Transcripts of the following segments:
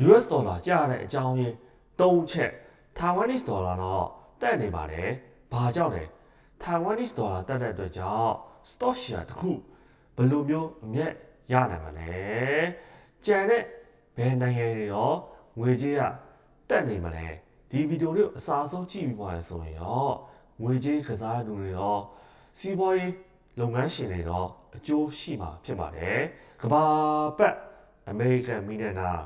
US ဒေါ်လာကျတဲ့အကြောင်းရင်း၃ချက် Taiwanese ဒေါ်လာတော့တက်နေပါတယ်။ဘာကြောင့်လဲ Taiwanese ဒေါ်လာတက်တဲ့အတွက်ကြောင့် stock share တစ်ခုဘယ်လိုမျိုးအမြတ်ရနိုင်မှာလဲ။ကြံတဲ့ဘယ်နိုင်ငံတွေရောငွေကြေးကတက်နေမှာလဲ။ဒီဗီဒီယိုလေးကိုအစားဆုံးကြည့်ပြီးပါရဆိုရင်ရောငွေကြေးကစားသူတွေရောစီးပွားရေးလုပ်ငန်းရှင်တွေတော့အကျိုးရှိမှာဖြစ်ပါတယ်။ကဘာပတ် American Millionaire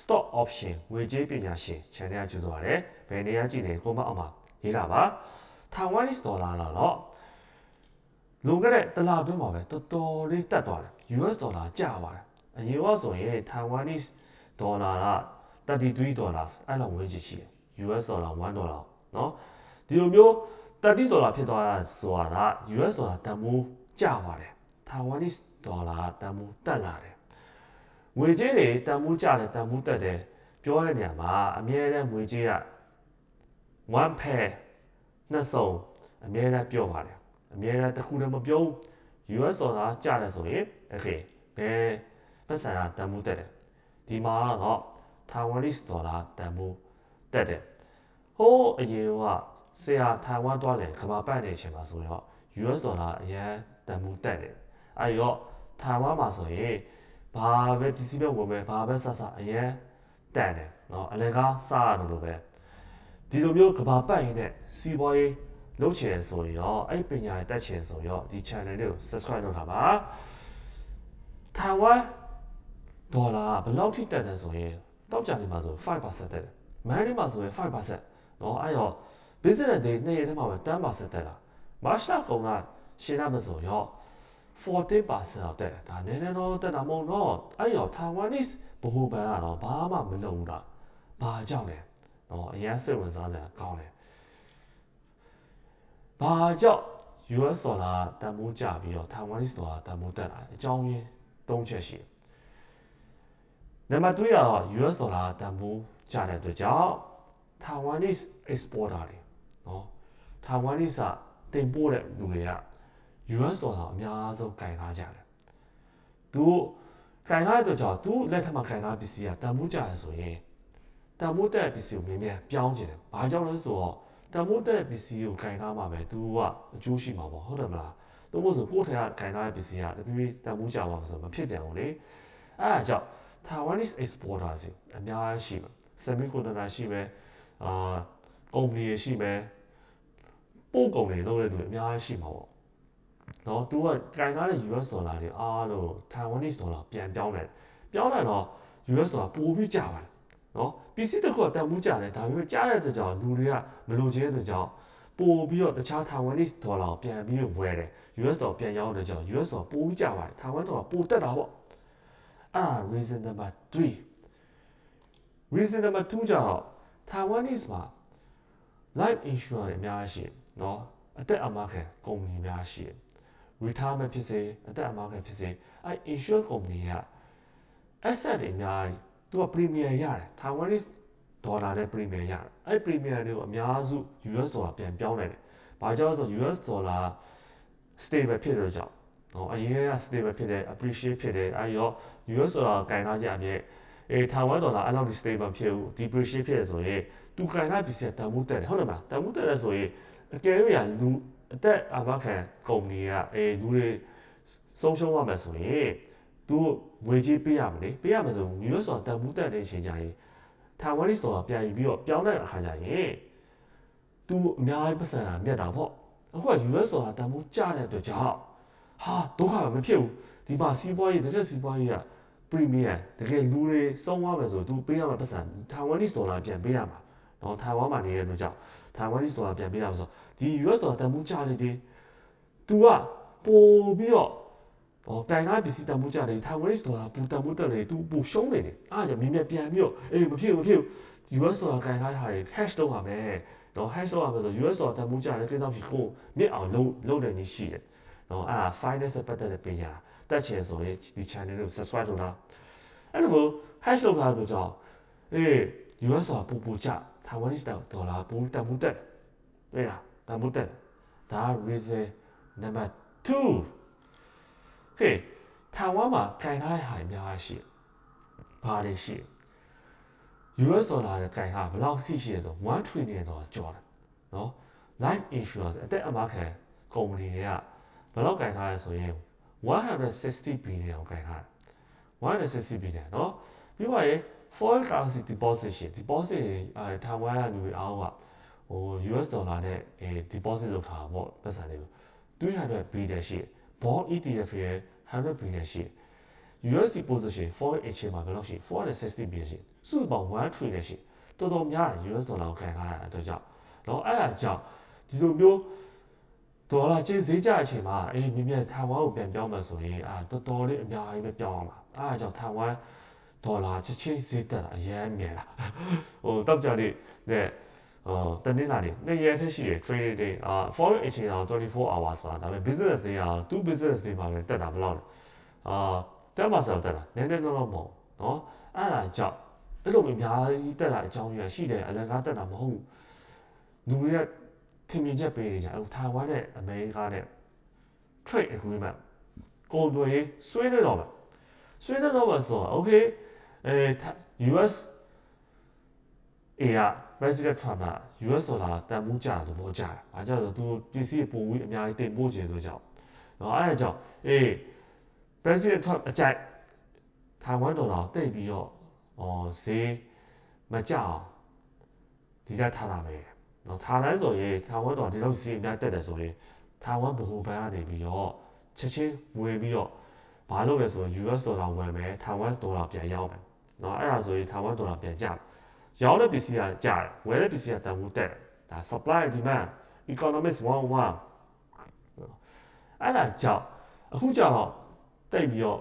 stock option ငွေကြေးပညာရှင် channel ကျူဆိုပါတယ်။ဘယ်နေရာကြည့်နေကိုမအောင်ပါရေးတာပါ။ Taiwanese dollar လာတော့လွန်ခဲ့တဲ့တစ်လအတွင်းမှာပဲတော်တော်လေးတက်သွားတယ် US ဒေါ်လာကျသွားတယ်။အရင်ကဆိုရင် Taiwanese ဒေါ်လာက33 dollars အဲ့လိုဝင်ကြည့်ရှိတယ် US ဒေါ်လာ1ဒေါ်လာเนาะဒီလိုမျိုး30ဒေါ်လာဖြစ်သွားတာဆိုတာ US ဒေါ်လာတန်ဖိုးကျသွားတယ် Taiwanese ဒေါ်လာတန်ဖိုးတက်လာတယ် ် ငွေကြေးတွေတန်ဖိုးကျတယ်တန်ဖိုးတက်တယ်ပြောတဲ့နေရာမှာအများနဲ့ငွေကြေးက one pair နှစ်စုံအများနဲ့ပြောပါတယ်အများနဲ့တစ်ခုတည်းမပြော US dollar ကျတယ်ဆိုရင် okay ဘယ်ပတ်စံကတန်ဖိုးတက်တယ်ဒီမှာတော့ Taiwanese dollar တန်ဖိုးတက်တယ်ဟိုးအရင်ကဆရာထိုင်ဝမ်သွားတယ်ကမ္ဘာပတ်နေချိန်မှာဆိုတော့ US ဒေါ်လာအရန်တန်ဖိုးတက်တယ်အဲဒီတော့ထိုင်ဝမ်မှာဆိုရင် ဘာပဲဒီစီပဲဝယ်မယ်ဘာပဲဆဆအရန်တန်တယ်နော်အလကားစားရတယ်လို့ပဲဒီလိုမျိုးကဘာပတ်ရင်းနဲ့စီးပွားရေးလုပ်ချင်ဆိုရင်ရောအဲ့ပညာရတက်ချင်ဆိုရောဒီ channel လေးကို subscribe လုပ်ထားပါထိုင်ဝမ်ဒေါ်လာဘယ်လောက်ထိတက်တယ်ဆိုရင်တောက်ကြနေမှာဆို5%တက်တယ်မန်နေမှာဆိုရင်5%နော်အဲ့တော့ business day နေ့ရက်ထဲမှာပဲ10%တက်လာ march ကောင်ကရှင်းရမှာဆိုရော 40%အောက်တက်တယ်ဒါနည်းနည်းတော့တက်တာမဟုတ်တော့အဲ့ရော Taiwanese ဘဟုဘဏ်ကတော့ဘာမှမလုပ်ဘူးလားဘာကြောင့်လဲနော်အရင်စိတ်ဝင်စားစရာကောင်းတယ်ဘာကြောင့် US ဒေါ်လာတန်ဖိုးကျပြီးတော့ Taiwanese ဒေါ်လာတန်ဖိုးတက်လာအကြောင်းရင်း၃ချက်ရှိတယ်နံပါတ်3ကတော့ US ဒေါ်လာတန်ဖိုးကျတဲ့အတွက်ကြောင့် Taiwanese exporter တွေနော် Taiwanese ကတင်ပို့တဲ့လူတွေက US ဒေါ်လာအများဆုံးကင်ထားကြတယ်။သူကင်ထားတဲ့အတွက်ကြောင့်သူလက်ထက်မှာကင်ထားပစ္စည်းကတန်ဖိုးကျရဆိုရင်တန်ဖိုးတက်ပစ္စည်းကိုမြင်မြန်ပြောင်းကျင်တယ်။ဘာကြောင့်လဲဆိုတော့တန်ဖိုးတက်ပစ္စည်းကိုကင်ထားမှာပဲသူကအကျိုးရှိမှာပေါ့ဟုတ်တယ်မလား။သို့မဟုတ်ဆိုကိုယ့်ထက်ကကင်ထားတဲ့ပစ္စည်းကတဖြည်းဖြည်းတန်ဖိုးကျသွားမှာဆိုမဖြစ်ပြန်ဘူးလေ။အဲအကြောင်း Taiwanese exporters အများကြီးရှိမှာ။ semiconductor ရှိမယ်။အာကုမ္ပဏီရှိမယ်။ပို့ကုန်တွေလုပ်တဲ့လူအများကြီးရှိမှာပေါ့။ နော်သူကကင်ထားတဲ့ US ဒေါ်လာတွေအားလုံး Taiwanese ဒေါ်လာပြန်ပြောင်းတယ်ပြောင်းလိုက်တော့ US ဒေါ်လာပိုပြီးကျပါတယ်နော်ပစ္စည်းတစ်ခုကတန်ဖိုးကျတယ်ဒါပေမဲ့ကျတဲ့အတွက်ကြောင့်လူတွေကမလိုချင်တဲ့အတွက်ကြောင့်ပို့ပြီးတော့တခြား Taiwanese ဒေါ်လာကိုပြန်ပြီးဝယ်တယ် US ဒေါ်ပြန်ရောင်းတဲ့ကြောင့် US ဒေါ်ပိုပြီးကျပါတယ် Taiwan ဒေါ်ပိုတက်တာပေါ့အာ reason number 3 reason number 2ကြောင့် Taiwanese မှာ life insurance အများကြီးရှိတယ်နော်အသက်အမခံကုမ္ပဏီများရှိတယ် retirement ဖြစ်စေအသက်အမခံဖြစ်စေအဲ insurance company က asset တွေအများကြီးသူက premium ရတယ် Taiwanese ဒေါ်လာနဲ့ premium ရတယ်အဲ premium တွေကိုအများစု US ဒေါ်လာပြန်ပြောင်းနိုင်တယ်။ဘာကြောင့်လဲဆို US ဒေါ်လာ stable ဖြစ်တဲ့ကြောင့်နော်အရင်က stable ဖြစ်တယ် appreciate ဖြစ်တယ်အဲရော US ဒေါ်လာကင်ထားကြအမြဲအေး Taiwan ဒေါ်လာအဲ့လောက် stable ဖြစ်ဘူး depreciate ဖြစ်ရဆိုရင်သူကင်ထားပစ္စည်းတန်ဖိုးတက်တယ်ဟုတ်တယ်မလားတန်ဖိုးတက်တယ်ဆိုရင်အကယ်၍လူ အသက်အာမခံကုမ္ပဏီကအဲလူတွေဆုံးရှုံးရမှာဆိုရင်သူငွေကြေးပေးရမလဲပေးရမှာဆိုငွေရောဆိုတာတန်ဖိုးတက်တဲ့အချိန်ကြရင်ထိုင်ဝမ်နီဆိုတာပြန်ယူပြီးတော့ပြောင်းလိုက်တဲ့အခါကျရင်သူအများကြီးပတ်စံတာမြတ်တာပေါ့အခုက US ဆိုတာတန်ဖိုးကျတဲ့အတွက်ကြောင့်ဟာဒုက္ခမဖြစ်ဘူးဒီမှာစီးပွားရေးတစ်ချက်စီးပွားရေးကပရီမီယံတကယ်လူတွေဆုံးသွားမယ်ဆိုသူပေးရမှာပတ်စံထိုင်ဝမ်နီဒေါ်လာပြန်ပေးရမှာနော်ထိုင်ဝမ်မှာနေတဲ့အတွက်ကြောင့်ထိုင်ဝမ်နီဒေါ်လာပြန်ပေးရမှာဆို ဒီ US ဒေါ်လာတန်ဖိုးကျနေတယ် तू ကပို့ပြီးတော့ဟောတိုင်ကားပစ္စည်းတန်ဖိုးကျတယ် Taiwanese ဒေါ်လာပူတန်ဖိုးတက်တယ် तू ပို့ရှုံးနေတယ်အားကြောင့်မြင်မြင်ပြန်ပြီးတော့အေးမဖြစ်ဘူးမဖြစ်ဘူး US ဒေါ်လာကန်ထားတာတွေ hash တော့ပါမယ်နော် hash တော့ပါမယ်ဆို US ဒေါ်လာတန်ဖိုးကျတယ်ကိစ္စမရှိကိုမြင့်အောင်လုံးလုံးနေနေရှိတယ်နော်အဲ့ဒါ finance ပတ်သက်တဲ့ပညာတက်ချင်ဆိုရင်ဒီ channel ကို subscribe လုပ်တာအဲ့လို hash လုပ်ထားလို့ကြောင့်အေး US ဒေါ်လာပူပူကျ Taiwanese ဒေါ်လာပူတန်ဖိုးတက်တွေ့လားတ န်ဖိုးတက်ဒါ reason number 2ဟေးထိုင်ဝမ်မှာခံထားရဟာအများကြီးရှိတယ်။ဘာတွေရှိလဲ US ဒေါ်လာနဲ့ကင်ဟာဘယ်လောက်ရှိရှိလဲဆို1 trillion ဒေါ်လာကျော်တယ်နော် life insurance အသက်အမခံကုမ္ပဏီတွေကဘယ်လောက်ကင်ထားလဲဆိုရင်160 billion ကိုကင်ထားတယ်160 billion နော်ပြီးပါရင် foreign currency deposit ရှင် deposit အဲထိုင်ဝမ်ကလူတွေအားက ဟို US ဒေါ်လာနဲ့အဲ deposit လုပ်ထားတာပေါ့ပတ်စံတွေကို300 billion ရှိ bond ETF ရဲ့100 billion ရှိ USD position foreign exchange မှာဘယ်လောက်ရှိ460 billion ရှိစုစုပေါင်း1 trillion ရှိတော်တော်များတယ် US ဒေါ်လာကိုခံထားရတဲ့အတွက်ကြောင့်တော့အဲ့ဒါကြောင့်ဒီလိုမျိုးဒေါ်လာကျင်းဈေးကျအချိန်မှာအေးမြင်မြန်ထိုင်ဝမ်ကိုပြန်ပြောင်းမယ်ဆိုရင်အာတော်တော်လေးအများကြီးပဲပြောင်းအောင်ပါအဲ့ဒါကြောင့်ထိုင်ဝမ်ဒေါ်လာချက်ချင်းဈေးတက်တာအရင်မြင်လာဟိုတောက်ကြလေးနဲ့ အော်တနေ့လာနေနေ့ရက်ထက်ရှိတယ် trading day အာ foreign exchange အောင်24 hours ဆိုတာဒါပေမဲ့ business day အောင်2 business day မှာလည်းတက်တာဘယ်လောက်လဲအာတက်မှာဆိုတက်တာနည်းနည်းတော့မဟုတ်နော်အဲ့ဒါကြောင့်အဲ့လိုအများကြီးတက်တာအကြောင်းရရှိတယ်အလကားတက်တာမဟုတ်ဘူးလူတွေကခင်မြင်ချက်ပေးနေကြအခုထိုင်ဝမ်နဲ့အမေရိကနဲ့ trade agreement ကုန်သွယ်ရေးဆွေးနွေးတော့မယ်ဆွေးနွေးတော့မယ်ဆိုတော့ okay အဲ US အေးက President Trump က US ဒေါ်လာတန်ဖိုးကျတာသဘောကျတယ်။အားကြောင့်ဆိုသူပစ္စည်းပိုပြီးအများကြီးတင်ပို့ခြင်းလို့ကြောင့်နော်အဲ့ဒါကြောင့်အေး President Trump အကြိုက်ထိုင်ဝမ်ဒေါ်လာတိတ်ပြီးတော့အော်ဈေးမကြအောင်ဒီကထားတာပဲ။နော်ထားလန်းဆိုရင်ထိုင်ဝမ်ဒေါ်လာဒီလောက်ဈေးအများတက်တယ်ဆိုရင်ထိုင်ဝမ်ဗဟိုဘဏ်ကနေပြီးတော့ချက်ချင်းဝင်ပြီးတော့ဘာလုပ်လဲဆိုရင် US ဒေါ်လာဝင်မယ်ထိုင်ဝမ်ဒေါ်လာပြန်ရောက်မယ်။နော်အဲ့ဒါဆိုရင်ထိုင်ဝမ်ဒေါ်လာပြန်ကျမယ်။ ရောင်းတဲ့ပစ္စည်းကကျတယ်ဝယ်တဲ့ပစ္စည်းကတန်ဖိုးတက်တယ်ဒါ supply and demand economics 101အဲ့ဒါကြောင့်အခုကြောင့်တိတ်ပြီးတော့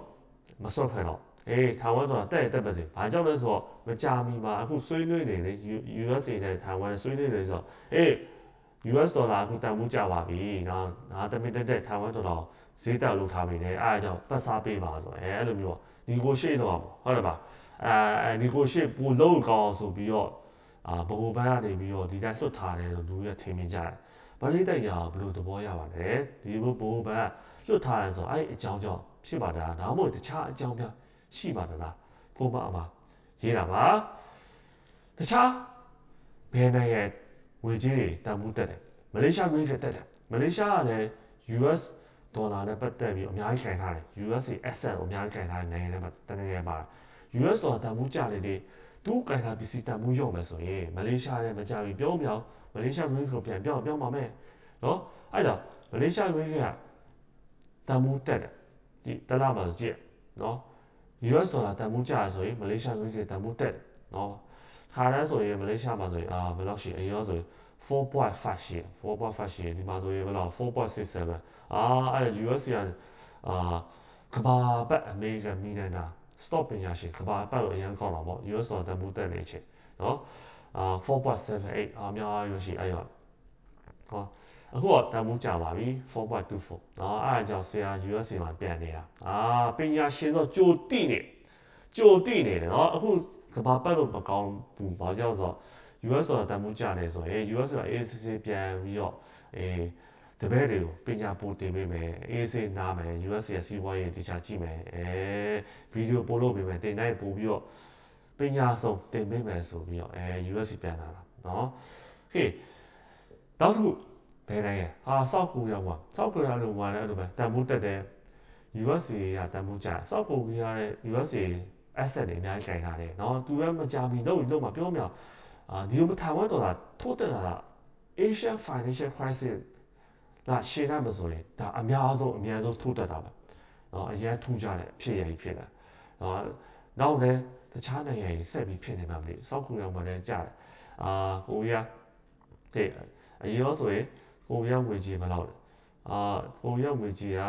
မစွတ်ဖွဲ့တော့အေးထိုင်ဝမ်တော့တက်တက်ပါစေဘာကြောင့်လဲဆိုတော့မကြာမီမှာအခုဆွေးနွေးနေလေ USA နဲ့ထိုင်ဝမ်ဆွေးနွေးနေဆိုတော့အေး US ဒေါ်လာအခုတန်ဖိုးကျပါပြီနော်ငါတမင်တက်တက်ထိုင်ဝမ်ဒေါ်လာဈေးတက်လို့ထားပြီလေအဲ့ဒါကြောင့်ပတ်စားပေးပါဆိုအဲအဲ့လိုမျိုး negotiate တော့ဟုတ်တယ်ပါ အဲ negotiate ပိုလုပ်ကောင်းဆိုပြီးတော့အာဘိုးဘန်းကနေပြီးတော့ဒီတိုင်းလွတ်ထားတယ်လို့လူရထင်မြင်ကြတယ်။ဗလိတိုက်ရဘယ်လိုသဘောရပါလဲ။ဒီဘိုးဘန်းလွတ်ထားတယ်ဆိုအဲ့အကြောင်းကြောင့်ဖြစ်ပါတာ။ဒါမှမဟုတ်တခြားအကြောင်းများရှိပါသလား။ကိုမအမရေးတာပါ။တခြားဘယ်နဲ့ရဲ့ငွေကြေးတွေတန်ဖိုးတက်တယ်။မလေးရှားငွေကြေးတက်တယ်။မလေးရှားကလည်း US ဒေါ်လာနဲ့ပတ်သက်ပြီးအများကြီးခံထားတယ် USA asset ကိုအများကြီးခံထားတဲ့နိုင်ငံတွေမှာတနည်းအား US ဒေါ်လာတန်ဖိုးကျနေတယ်သူကင်တာပစ္စည်းတန်ဖိုးရုံမယ်ဆိုရင်မလေးရှားနဲ့မကြပြီပြောမြောင်မလေးရှားငွေကိုပြန်ပြောင်းပြောင်းပါမယ်နော်အဲ့တော့မလေးရှားငွေကတန်ဖိုးတက်တယ်ဒီတလားမှာကြည့်နော် US ဒေါ်လာတန်ဖိုးကျဆိုရင်မလေးရှားငွေကတန်ဖိုးတက်တယ်နော်ခါတန်းဆိုရင်မလေးရှားမှာဆိုရင်အာဘယ်လောက်ရှိအရောဆိုရင်4.5ရှိ4.5ရှိဒီမှာဆိုရင်ဘယ်လောက်4.67အာအဲ့ US ကအာကဘာပတ်အမေရိကန်မိနေတာ stop ပညာရှင်ကဘာပတ်လို့အရင်ကောင်းတာပေါ့ US ဒေါ်လာတန်ဖိုးတက်နေချင်းနော်အာ4.78အများကြီးရှိအဲ့ရောဟောအခုတော့တန်ဖိုးကြပါပြီ4.24နော်အဲ့ဒါကြောင့်ဆရာ US မှာပြန်နေတာအာပညာရှင်ဆိုကြိုတိနေကြိုတိနေတယ်နော်အခုကဘာပတ်လို့မကောင်းဘူးဘာကြောင့်ဆိုတော့ US ဆိုတာတန်ဖိုးကြနေဆိုရင် US က ACC ပြန်ပြီးတော့အေး တပည့်တွေကိုပညာပို့တင်ပေးမယ်အေးစေးနားမယ် US ရဲ့စီးပွားရေးတခြားကြည့်မယ်အဲဗီဒီယိုပို့လို့ပေးမယ်တင်တိုင်းပို့ပြီးတော့ပညာဆုံးတင်ပေးမယ်ဆိုပြီးတော့အဲ US ပြန်လာတာเนาะโอเคနောက်တစ်ခုဘယ်နိုင်ငံဟာစောက်ကိုရောက်မှာစောက်ကိုရောက်လို့မှာလည်းအဲ့လိုပဲတန်ဖိုးတက်တယ် USA ကတန်ဖိုးကျစောက်ကိုရတဲ့ USA asset တွေအများကြီးခြင်ထားတယ်เนาะသူကမကြမီတော့လို့မှာပြောမြောင်အာဒီလိုထိုင်ဝမ်ဒေါ်လာထိုးတက်လာတာ Asian Financial Crisis ဒါရှေ့တန်းမဆိုရင်ဒါအများဆုံးအများဆုံးထိုးတက်တာပဲနော်အရန်ထူးကြတယ်ဖြစ်ရည်ဖြစ်လာနော်နောက်လည်းတခြားနိုင်ငံကြီးဆက်ပြီးဖြစ်နေမှာမလို့စောက်ခုရောက်မှလည်းကြားတယ်အာကိုရီးယားတဲ့အရင်ရောဆိုရင်ကိုရီးယားငွေကြေးဘယ်လောက်လဲအာကိုရီးယားငွေကြေးက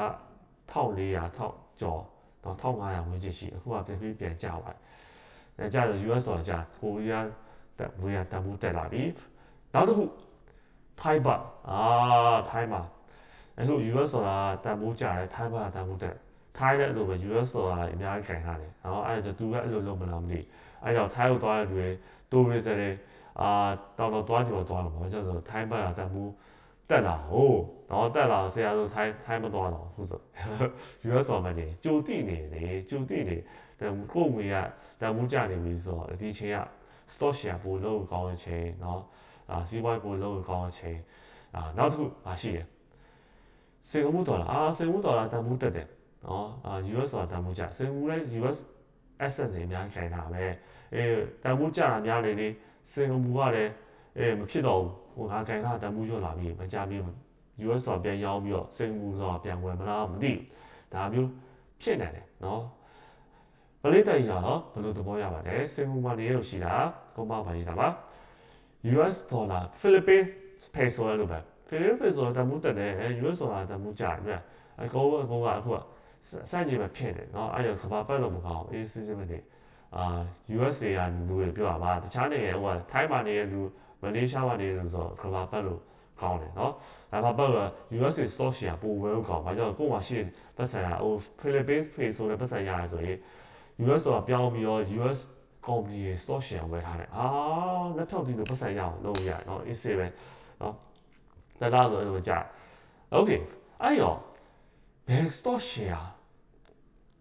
1400ထောက်ကျော်တော့1500ငွေကြေးရှိအခုကပြန်ပြီးပြန်ကျသွားတယ်အဲကျတော့ US ဒေါ်လာကျကိုရီးယားငွေကတန်ဖိုးတက်လာပြီနောက်တစ်ခု ထိုင်းဘတ်အာထိုင်းမှာအဲ့လို US ဆိုတာတန်ဖိုးကြတယ်ထိုင်းဘတ်တန်ဖိုးတက်ထိုင်းလည်းအဲ့လိုပဲ US ဆိုတာအများကြီးခံရတယ်။နော်အဲ့ဒါသူကအဲ့လိုလုပ်မလားမသိ။အဲ့ကြောင့်ထိုင်းကိုသွားတဲ့လူတွေတိုးဝေးစရဲအာတော်တော်သွားကြတော့သွားတော့ဘာကြောင့်ဆိုထိုင်းဘက်ကတန်ဖိုးတက်လာဟိုနော်တက်လာဆရာဆိုထိုင်းထိုင်းမသွားတော့ဟုတ်ဆို US ဆိုမှနေကြိုတိနေလေကြိုတိနေတန်ကိုငွေကတန်ဖိုးကျနေပြီဆိုတော့ဒီချိန်က stock share ပို့လို့ကောင်းတဲ့ချိန်နော်။ အာစီးပွားရေးပိုလုံးကောင်းချိန်အာနောက်တစ်ခုအာရှိတယ်စင်ကာပူဒေါ်လာအာစင်ကာပူဒေါ်လာတန်ဖိုးတက်တယ်နော်အာ US ဒေါ်လာတန်ဖိုးကျစင်ကာပူလည်း US asset တွေအများကြီးခိုင်တာပဲအဲတန်ဖိုးကျတာများလေလေစင်ကာပူကလည်းအဲမဖြစ်တော့ဘူးဟိုငါခိုင်တာတန်ဖိုးကျော်လာပြီးမကြပြီး US ဒေါ်ပြန်ရောင်းပြီးတော့စင်ကာပူဒေါ်ပြန်ဝယ်မလားမသိဘူးဒါမျိုးဖြစ်နေတယ်နော်ပလေးတိုင်ရတော့ဘယ်လိုသဘောရပါလဲစင်ကာပူမှာနေရရှိတာကိုမပါရတာပါ US ဒေါ်လာဖိလစ်ပင်းပေဆိုလို့ပဲဖိလစ်ပင်းဆိုတန်ဖိုးတက်တယ် US ဒေါ်လာတန်ဖိုးကျတယ်အကောအကောကအခုကစန့်ကျင်ပဲဖြစ်တယ်เนาะအဲ့ရကဘာပတ်လို့မကောင်းအေးစစ်စစ်မနေအာ USA ကလူတွေပြောတာပါတခြားနိုင်ငံဟိုကထိုင်းမှာနေတဲ့လူမလေးရှားမှာနေတဲ့လူဆိုကဘာပတ်လို့ကောင်းတယ်เนาะဒါမှပတ်လို့ USA stock share ပိုဝဲကောင်းဘာကြောင့်ကိုယ်မှာရှိပတ်စံကဟို Philippines peso ဆိုတဲ့ပတ်စံရတယ်ဆိုရင် US တော့ပြောင်းပြီးတော့ US ကုမ္ပဏီရဲ့ stock share ဝယ်ထားတယ်အာလက်ဖြောက်တီးလို့ပတ်စံရအောင်လုပ်ရနော် AC ပဲနော်ဒါတော့ဆိုတော့ကြာ okay အဲ့ရောဘယ် stock share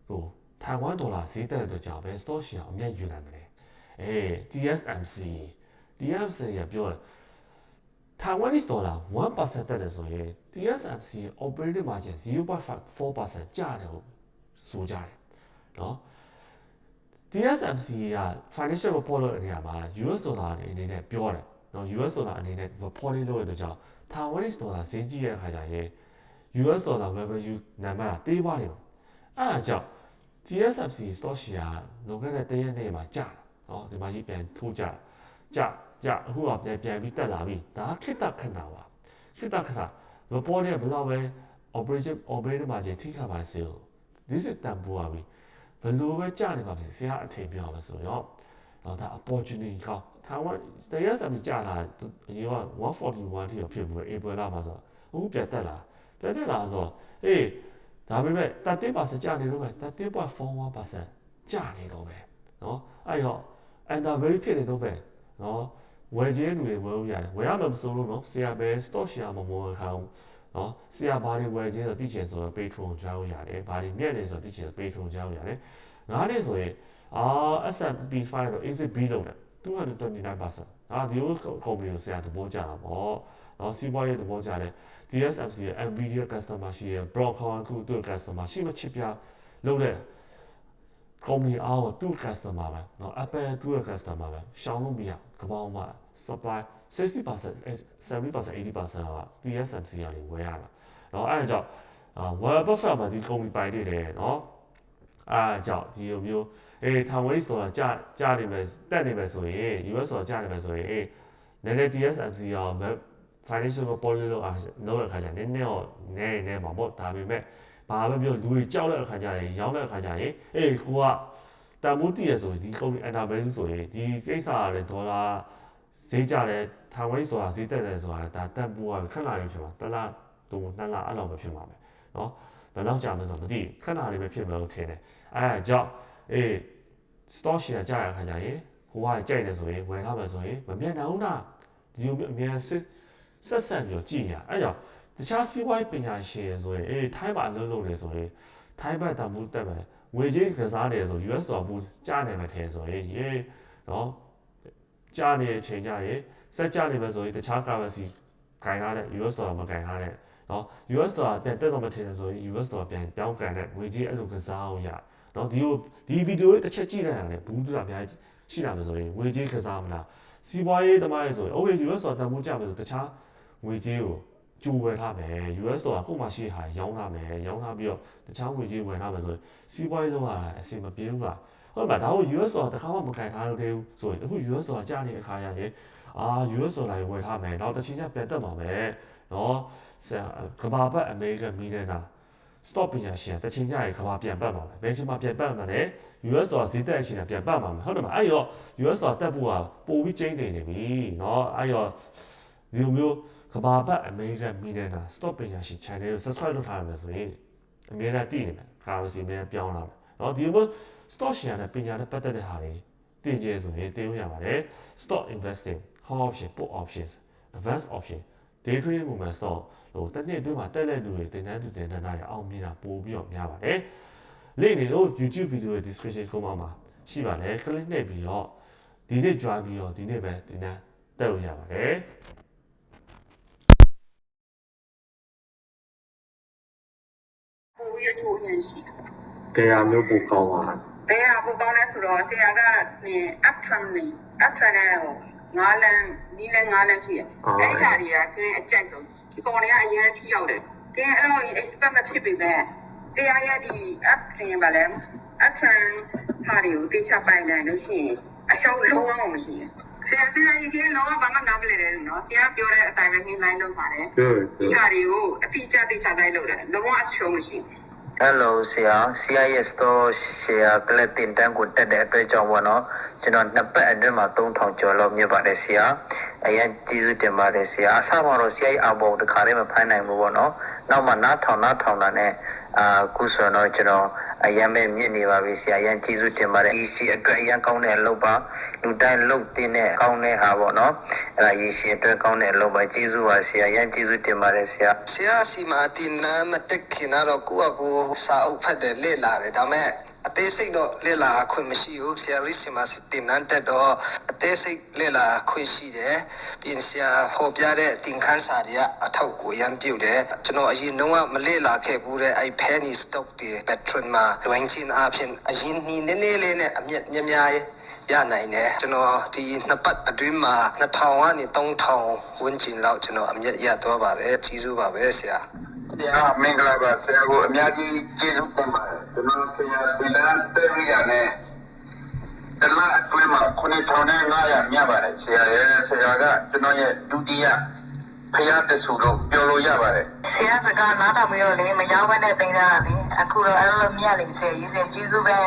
ဟိုထိုင်ဝမ်ဒေါ်လာဈေးတက်တဲ့အတွက်ကြောင့်ဘယ် stock share အမြတ်ယူနိုင်မလဲအေး TSMC TSMC ရပြောတယ် Taiwanese dollar 1%တက်တယ်ဆိုရင် TSMC operating margin 0.4%ကျတယ်ဟုတ်ဆိုကြတယ်เนาะ DSMCA က financial report လုပ်တဲ့နေရာမှာ US dollar အနေနဲ့ပြောတယ်နော် US dollar အနေနဲ့ reporting လုပ်ရတဲ့ကြောင့် Taiwanese dollar ဈေးကြီးတဲ့အခါကျရင် US dollar revenue နံပါတ်တေးသွားတယ်အဲအကြောင်း GSFC stock share လောကတဲ့တရက်နေ့မှာကျတာနော်ဒီမှာကြီးပြန်ထိုးကျကျကျအခုကပြန်ပြန်ပြီးတက်လာပြီဒါခိတခဏပါခိတခဏ report နဲ့ဘယ်လောက်ပဲ operation operating margin ထိခါပါစေ this is တန်ပူပါပြီ ဘယ်လိုပဲကြာနေပါစေဆရာအထင်ပြောပါဆိုတော့တော့ဒါ opportunity ကောင်းထိုင်ဝမ်တရားစံကြာလာအရင်က141ထိတော့ဖြစ်ဘူး April လမှာဆိုအခုပြန်တက်လာပြန်တက်လာဆိုအေးဒါပေမဲ့30%ကြာနေလို့ပဲ30.41%ကြာနေတော့ပဲเนาะအဲ့တော့ under very ဖြစ်နေတော့ပဲเนาะဝယ်ခြင်းတွေဝယ်လို့ရတယ်ဝယ်ရမှာမစိုးလို့เนาะဆရာပဲ stock share မမောခံအောင် နော်ဆရာဘာတွေဝယ်ခြင်းဆိုသိချင်ဆိုတော့ Patreon ကြောင်းရတယ်ဘာတွေမြက်နေဆိုသိချင်ဆို Patreon ကြောင်းရတယ်ငါးနှစ်ဆိုရင်အာ S&P 5တော့ ACB လုံးတယ်229%အာဒီလိုကုမ္ပဏီကိုဆရာသဘောကျတာပေါ့နော်စီးပွားရေးသဘောကျတယ် DSMC ရဲ့ Nvidia customer ရှိရယ် Broadcom အခုသူ့ customer ရှိမချစ်ပြလုံးတဲ့ကုမ္ပဏီအားသူ့ customer ပဲနော် Apple သူ့ customer ပဲရှောင်းလို့မရကပောင်းမှာ supply 60% 70% 80%က TSMC ကနေဝယ်ရတာเนาะအဲဒါကြောင့်အာ Warren Buffett မှာဒီကုမ္ပဏီပိုင်နေတယ်เนาะအဲဒါကြောင့်ဒီလိုမျိုးအေး Taiwanese ဆိုတာကြာကြာနေမယ်တက်နေမယ်ဆိုရင် US ဆိုတာကြာနေမယ်ဆိုရင်အေးနည်းနည်း TSMC ရော financial portfolio လို့အားလို့အခါကျနည်းနည်းတော့နည်းနည်းမှာပေါ့ဒါပေမဲ့ဘာပဲပြောလူတွေကြောက်တဲ့အခါကျရင်ရောင်းတဲ့အခါကျရင်အေးကိုကတန်မိုးတည်ရဆိုရင်ဒီကုမ္ပဏီ enterprise ဆိုရင်ဒီကိစ္စကလည်းဒေါ်လာဈေးကြတယ် ထိုင်ဝမ်ဆိုတာဈေးတက်တယ်ဆိုတာဒါတက်ပူကခဏလေးဖြစ်မှာတစ်လားတူနှစ်လားအဲ့လိုပဲဖြစ်မှာပဲเนาะဘယ်လောက်ကြာမလဲဆိုတော့မသိခဏလေးပဲဖြစ်မယ်လို့ထင်တယ်အဲဒါကြောင့်အေး stock share ကြာရခါကျရင်ကိုကကြိုက်တယ်ဆိုရင်ဝယ်ထားမယ်ဆိုရင်မမြင်နိုင်ဘူးလားဒီလိုအမြန်စစ်ဆက်ဆက်ပြီးကြည့်ရအဲကြောင့်တခြားစီးပွားရေးပညာရှင်ဆိုရင်အေးထိုင်းမှာအလုပ်လုပ်နေဆိုရင်ထိုင်းဘက်တမှုတက်မယ်ငွေကြေးကစားနေဆို US ဒေါ်ဘူးကြားနေမှာထဲဆိုရင်ရေနော်ကြားနေတဲ့အချိန်ကြရင် စက်ကြနေမယ်ဆိုရင်တခြား currency ကင်ထားတဲ့ US ဒေါ်မကင်ထားတဲ့နော် US ဒေါ်ပြန်တက်တော့မထင်ဆိုရင် US ဒေါ်ပြန်ပြောင်းကန်တဲ့ငွေကြေးအဲ့လိုကစားအောင်ရနော်ဒီလိုဒီဗီဒီယိုလေးတစ်ချက်ကြည့်လိုက်ရတယ်ဘူးတူတာအများကြီးရှိလာမယ်ဆိုရင်ငွေကြေးကစားမလားစီးပွားရေးသမားရေးဆိုရင် okay US ဒေါ်တန်ဖိုးကြမယ်ဆိုတခြားငွေကြေးကိုကျူဝယ်ထားမယ် US ဒေါ်ကိုမှရှိဟာရောင်းထားမယ်ရောင်းထားပြီးတော့တခြားငွေကြေးဝယ်ထားမယ်ဆိုရင်စီးပွားရေးလုံးဝအဆင်မပြေဘူးလား ဟုတ်ပါဒါကို US ဆိုတာတစ်ခါမှမခံထားလို့သေးဘူးဆိုရင်အခု US ဆိုတာကြားနေတဲ့အခါရရင်အာ US ဒေါ်လာဝယ်ထားမယ်နောက်တစ်ချိန်ကျပြန်တက်ပါမယ်နော်ဆရာကဘာပတ်အမေရိကန်မီလီယံနာ stop ပညာရှင်တစ်ချိန်ကျရင်ကဘာပြန်ပတ်ပါမယ်ဘယ်ချိန်မှပြန်ပတ်မှာလဲ US ဒေါ်လာဈေးတက်အချိန်ကပြန်ပတ်မှာဟုတ်တယ်မအဲ့ရော US ဒေါ်လာတက်ဖို့ကပိုပြီးကျိန်းနေနေပြီနော်အဲ့ရောဒီလိုမျိုးကဘာပတ်အမေရိကန်မီလီယံနာ stop ပညာရှင် channel ကို subscribe လုပ်ထားရမယ်ဆိုရင်အမြဲတမ်းတည်နေမယ်ကာဝစီအမြဲပြောင်းလာမယ်နော်ဒီလိုမျိုး stock share နဲ့ပညာနဲ့ပတ်သက်တဲ့ဟာတွေတင်ကျဲဆိုရင်တင်လို့ရပါတယ် stock investing call option put options advance option day trading movement stock ဟိုတစ်နှစ်အတွင်းမှာတက်လက်လူတွေတင်တန်းသူတင်တန်းတာရအောင်မြင်တာပိုပြီးတော့များပါတယ်လိမ့်နေလို့ YouTube video ရဲ့ description ကုန်းမှာရှိပါတယ် click နှိပ်ပြီးတော့ဒီနေ့ join ပြီးတော့ဒီနေ့ပဲသင်တန်းတက်လို့ရပါတယ်ပိုပြီးအချိုးရင်ရှိတယ်ကြရာမျိုးပိုကောင်းပါ။ဘယ်ဟာ ကိုကောင်းလဲဆိုတော့ဆရာကနင် uptram နေ uptram နဲ့ဟိုငါးလန်းနီးလန်းငါးလန်းရှိတယ်။အဲ့ဒီဟာတွေကကျင်းအကြိုက်ဆုံးဒီကောင်တွေကအရင်ထိရောက်တယ်။ကျင်းအဲ့လို expert မဖြစ်ပေမဲ့ဆရာရဲ့ဒီ uptram ပါလဲ uptram ဟာတွေကိုတေချပိုင်နိုင်လို့ရှိရင်အရှုံးလုံးဝမရှိဘူး။ဆရာဆရာကြီးကလုံးဝဘာမှနားမလည်တယ်နော်။ဆရာပြောတဲ့အတိုင်းပဲနှင်းလိုင်းလုပ်ပါတယ်။ good ဒီဟာတွေကိုအတိအကျတေချတိုင်းလုပ်တယ်။လုံးဝအရှုံးမရှိဘူး။ Hello ဆရာ CIS store share ကလပ်တင်တန်းကိုတက်တဲ့အတွက်ကြောင့်ပေါ့နော်ကျွန်တော်နှစ်ပတ်အတွင်းမှာ3000ကျော်လောက်မြတ်ပါတယ်ဆရာအရင်ကျေးဇူးတင်ပါတယ်ဆရာအစမှာတော့ CI အဘောတခါလေးမဖိုင်းနိုင်ဘူးပေါ့နော်နောက်မှနားထောင်နားထောင်တာနဲ့ အာခုဆိုတော့ကျွန်တော်အရင်ပဲမြင့်နေပါပြီဆရာအရင်ကျေးဇူးတင်ပါတယ်ဒီရှိအတွက်အရင်ကောင်းတဲ့အလုပ်ပါလူတိုင်းလုပ်တင်တဲ့ကောင်းတဲ့ဟာပေါ့နော်အဲ့ဒါရေရှည်အတွက်ကောင်းတဲ့အလုပ်ပါကျေးဇူးပါဆရာအရင်ကျေးဇူးတင်ပါတယ်ဆရာဆရာစီမာတင်နာမတက်ခင်တော့ကိုယ့်အကိုစာအုပ်ဖတ်တယ်လေ့လာတယ်ဒါပေမဲ့ အသေးစိတ်တော့လေ့လာခွင့်မရှိဘူးဆရာရစ်စီမာတင်နန်းတက်တော့အသေးစိတ်လေ့လာခွင့်ရှိတယ်ပြီးရင်ဆရာဟောပြတဲ့သင်ခန်းစာတွေကအထောက်ကိုရမ်းပြုတ်တယ်ကျွန်တော်အရင်တော့မလေ့လာခဲ့ဘူးတဲ့အဲ့ penny stock တွေ patron မှာလွင်ချင်းအဖြစ်အရင်နီးနည်းနည်းလေးနဲ့အမြက်များများရနိုင်တယ်ကျွန်တော်ဒီနှစ်ပတ်အတွင်းမှာ2000ကနေ3000ဝန်းကျင်လောက်ကျွန်တော်အမြက်ရသွားပါတယ်ကြီးစုပါပဲဆရာဆရာမင်္ဂလာပါဆရာကိုအများကြီးကျေးဇူးတင်ပါတယ် ကျွန်တော်ဆရာဒီလန်တေရီယာနဲ့တမအတွဲမှာ9500မြတ်ပါတယ်ဆရာရဲ့ဆရာကကျွန်တော်ရဲ့ဒုတိယဖျားတဆူလို့ပြောလို့ရပါတယ်ဆရာစကားနားထောင်ပြီးတော့လေမရောက်ဘဲနဲ့တင်တာလေအခုတော့အဲ့လိုမြတ်လိမ့်ဆရာကြီးစေကျေးဇူးပဲ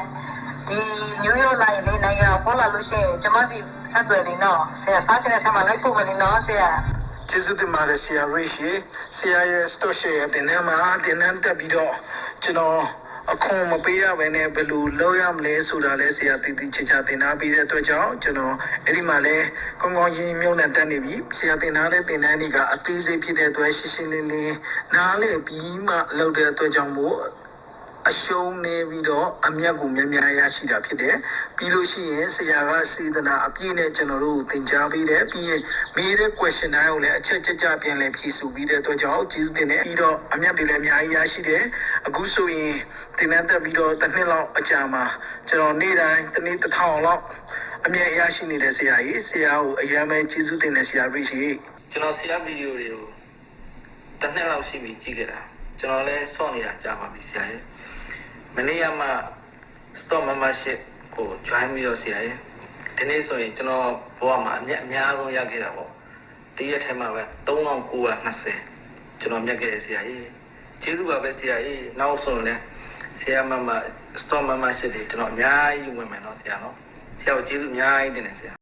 ဒီညိုးရိုးလိုက်လေးနိုင်ငံပေါ်လာလို့ရှိရင်ကျမစီဆက်သွယ်နေတော့ဆရာစားချင်တဲ့ဆက်မှာလိုက်ပို့မယ်နော်ဆရာကျေးဇူးတင်ပါတယ်ဆရာရိရှိဆရာရဲ့စတော့ရှယ်တင်ထဲမှာတင်တန်းတက်ပြီးတော့ကျွန်တော် အခုမပေးရဘဲနဲ့ဘယ်လိုလုပ်ရမလဲဆိုတာလဲဆရာတည်တည်ချာချာတင်ထားပြီးတဲ့အတွက်ကြောင့်ကျွန်တော်အဲ့ဒီမှာလဲကောင်းကောင်းရင်းမြုံနဲ့တက်နေပြီဆရာတင်ထားတဲ့တင်တန်းတွေကအသေးစိတ်ဖြစ်တဲ့အတွက်ရှင်းရှင်းလင်းလင်းနားလည်ပြီးမှလုပ်တဲ့အတွက်ကြောင့်မို့အရှုံးနေပြီးတော့အမျက်ကိုများများရရှိတာဖြစ်တယ်ပြီးလို့ရှိရင်ဆရာကစေတနာအပြည့်နဲ့ကျွန်တော်တို့ကိုသင်ကြားပေးတယ်ပြီးရင်မေးတဲ့ question တိုင်းကိုလည်းအချက်ကြကြပြန်လည်ဖြေဆိုပြီးတဲ့အတွက်ကြောင့်ကျေးဇူးတင်တယ်ပြီးတော့အမျက်တွေလည်းအများကြီးရရှိတယ်အခုဆိုရင် သင်တန်းတက်ပြီးတော့တစ်နှစ်လောက်အကြာမှာကျွန်တော်နေ့တိုင်းတစ်နေ့တစ်ထောင်လောက်အမျက်ရရှိနေတဲ့ဆရာကြီးဆရာကိုအရင်ပဲကျေးဇူးတင်တဲ့ဆရာရိရှိကျွန်တော်ဆရာဗီဒီယိုတွေကိုတစ်နှစ်လောက်ရှိပြီကြည့်ခဲ့တာကျွန်တော်လည်းစောင့်နေတာကြာပါပြီဆရာရဲ့မနေ့ကမှ store membership ကို join ပြီးတော့ဆရာရဲ့ဒီနေ့ဆိုရင်ကျွန်တော်ဘဝမှာအမြတ်အများဆုံးရခဲ့တာပေါ့ဒီရက်ထဲမှာပဲ3920ကျွန်တော်မြတ်ခဲ့တဲ့ဆရာရဲ့ကျေးဇူးပါပဲဆရာရဲ့နောက်ဆိုရင်လည်း ဆရာမမ store membership တွေကျွန်တော်အများကြီးဝင်မယ်နော်ဆရာနော်ဆရာကိုကျေးဇူးအများကြီးတင်တယ်ဆရာ